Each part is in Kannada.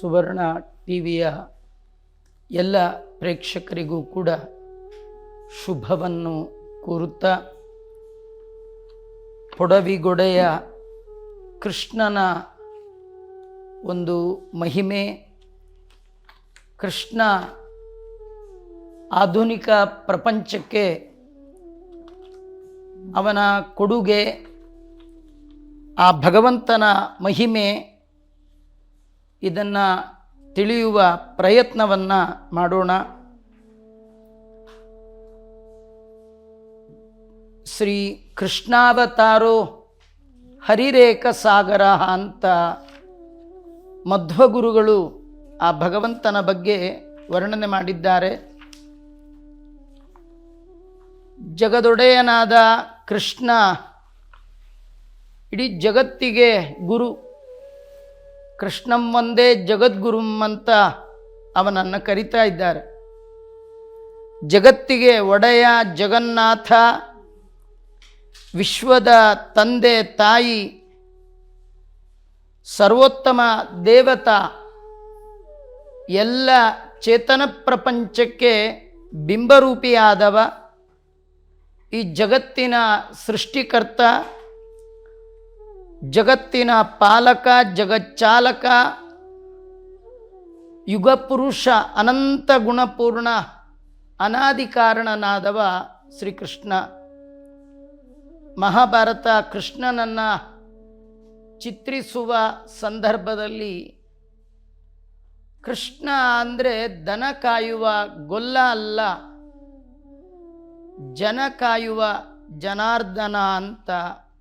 ಸುವರ್ಣ ಟಿ ವಿಯ ಎಲ್ಲ ಪ್ರೇಕ್ಷಕರಿಗೂ ಕೂಡ ಶುಭವನ್ನು ಕೋರುತ್ತಾ ಪೊಡವಿಗೊಡೆಯ ಕೃಷ್ಣನ ಒಂದು ಮಹಿಮೆ, ಕೃಷ್ಣ ಆಧುನಿಕ ಪ್ರಪಂಚಕ್ಕೆ ಅವನ ಕೊಡುಗೆ, ಆ ಭಗವಂತನ ಮಹಿಮೆ ಇದನ್ನು ತಿಳಿಯುವ ಪ್ರಯತ್ನವನ್ನು ಮಾಡೋಣ. ಶ್ರೀ ಕೃಷ್ಣಾವತಾರೋ ಹರಿರೇಖ ಸಾಗರ ಅಂತ ಮಧ್ವಗುರುಗಳು ಆ ಭಗವಂತನ ಬಗ್ಗೆ ವರ್ಣನೆ ಮಾಡಿದ್ದಾರೆ. ಜಗದೊಡೆಯನಾದ ಕೃಷ್ಣ ಇಡೀ ಜಗತ್ತಿಗೆ ಗುರು. ಕೃಷ್ಣಂ ಒಂದೇ ಜಗದ್ಗುರುಂ ಅಂತ ಅವನನ್ನು ಕರಿತಾ ಇದ್ದಾರೆ. ಜಗತ್ತಿಗೆ ಒಡೆಯ ಜಗನ್ನಾಥ, ವಿಶ್ವದ ತಂದೆ ತಾಯಿ, ಸರ್ವೋತ್ತಮ ದೇವತಾ, ಎಲ್ಲ ಚೇತನ ಪ್ರಪಂಚಕ್ಕೆ ಬಿಂಬರೂಪಿಯಾದವ ಈ ಜಗತ್ತಿನ ಸೃಷ್ಟಿಕರ್ತ ಜಗತ್ತಿನ ಪಾಲಕ, ಜಗಚ್ಚಾಲಕ ಯುಗಪುರುಷ ಅನಂತ ಗುಣಪೂರ್ಣ ಅನಾದಿ ಕಾರಣನಾದವ ಶ್ರೀಕೃಷ್ಣ. ಮಹಾಭಾರತ ಕೃಷ್ಣನನ್ನು ಚಿತ್ರಿಸುವ ಸಂದರ್ಭದಲ್ಲಿ ಕೃಷ್ಣ ಅಂದರೆ ದನ ಕಾಯುವ ಗೊಲ್ಲ ಅಲ್ಲ, ಜನ ಕಾಯುವ ಜನಾರ್ದನ ಅಂತ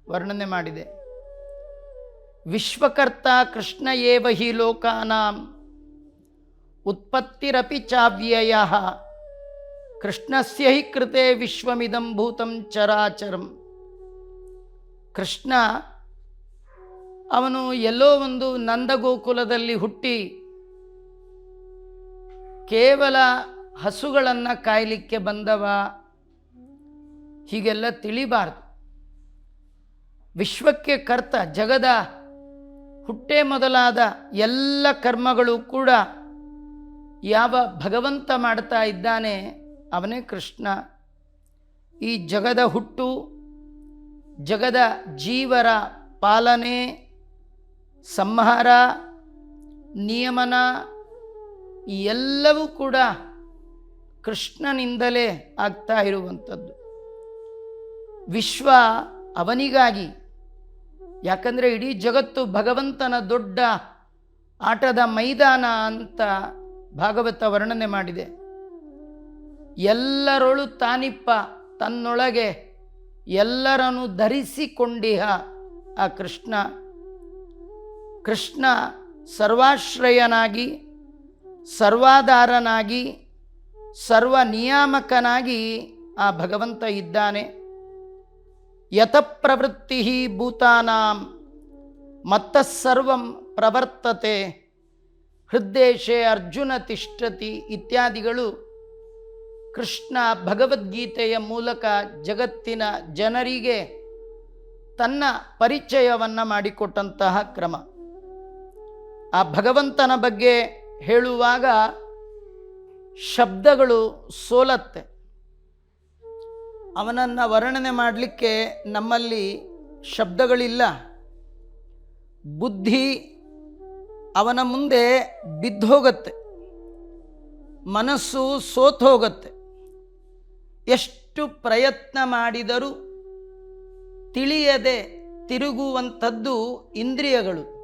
ವರ್ಣನೆ ಮಾಡಿದೆ. ವಿಶ್ವಕರ್ತ ಕೃಷ್ಣ ಏವ ಹಿ ಲೋಕಾನಾಂ? ಉತ್ಪತ್ತಿರಪಿ ಚಾವ್ಯಯ. ಕೃಷ್ಣಸ್ಯ ಹಿ ಕೃತೆ ವಿಶ್ವಮಿದಂ ಭೂತಂ ಚರಾಚರಂ. ಕೃಷ್ಣ ಅವನು ಎಲ್ಲೋ ಒಂದು ನಂದಗೋಕುಲದಲ್ಲಿ ಹುಟ್ಟಿ ಕೇವಲ ಹಸುಗಳನ್ನು ಕಾಯಲಿಕ್ಕೆ ಬಂದವ. ಹೀಗೆಲ್ಲ ತಿಳಿಬಾರ್ದು. ವಿಶ್ವಕ್ಕೆ ಕರ್ತ ಜಗದ ಹುಟ್ಟೆ ಮೊದಲಾದ ಎಲ್ಲ ಕರ್ಮಗಳು ಕೂಡ ಯಾವ ಭಗವಂತ ಮಾಡ್ತಾ ಇದ್ದಾನೆ, ಅವನೇ ಕೃಷ್ಣ. ಈ ಜಗದ ಹುಟ್ಟು, ಜಗದ ಜೀವರ ಪಾಲನೆ, ಸಂಹಾರ, ನಿಯಮನ ಎಲ್ಲವೂ ಕೂಡ ಕೃಷ್ಣನಿಂದಲೇ ಆಗ್ತಾ ಇರುವಂಥದ್ದು. ವಿಶ್ವ ಅವನಿಗಾಗಿ ಯಾಕಂದರೆ ಇಡೀ ಜಗತ್ತು ಭಗವಂತನ ದೊಡ್ಡ ಆಟದ ಮೈದಾನ ಅಂತ ಭಾಗವತ ವರ್ಣನೆ ಮಾಡಿದೆ. ಎಲ್ಲರೊಳು ತಾನಿಪ್ಪ, ತನ್ನೊಳಗೆ ಎಲ್ಲರನ್ನು ಧರಿಸಿಕೊಂಡಿಹ ಆ ಕೃಷ್ಣ. ಕೃಷ್ಣ ಸರ್ವಾಶ್ರಯನಾಗಿ, ಸರ್ವಾಧಾರನಾಗಿ ಸರ್ವ ನಿಯಾಮಕನಾಗಿ ಆ ಭಗವಂತ ಇದ್ದಾನೆ. ಯತಪ್ರವೃತ್ತಿ ಭೂತಾನಾಂ ಮತ್ತಸ್ಸರ್ವಂ ಪ್ರವರ್ತತೆ, ಹೃದ್ದೇಶೆ ಅರ್ಜುನ ತಿಷ್ಠತಿ ಇತ್ಯಾದಿಗಳು ಕೃಷ್ಣ ಭಗವದ್ಗೀತೆಯ ಮೂಲಕ ಜಗತ್ತಿನ ಜನರಿಗೆ ತನ್ನ ಪರಿಚಯವನ್ನು ಮಾಡಿಕೊಟ್ಟಂತಹ ಕ್ರಮ. ಆ ಭಗವಂತನ ಬಗ್ಗೆ ಹೇಳುವಾಗ ಶಬ್ದಗಳು ಸೋಲತ್ತೆ. ಅವನನ್ನು ವರ್ಣನೆ ಮಾಡಲಿಕ್ಕೆ ನಮ್ಮಲ್ಲಿ ಶಬ್ದಗಳಿಲ್ಲ. ಬುದ್ಧಿ ಅವನ ಮುಂದೆ ಬಿದ್ದೋಗತ್ತೆ ಮನಸ್ಸು ಸೋತು ಹೋಗುತ್ತೆ. ಎಷ್ಟು ಪ್ರಯತ್ನ ಮಾಡಿದರೂ ತಿಳಿಯದೆ ತಿರುಗುವಂಥದ್ದು ಇಂದ್ರಿಯಗಳು.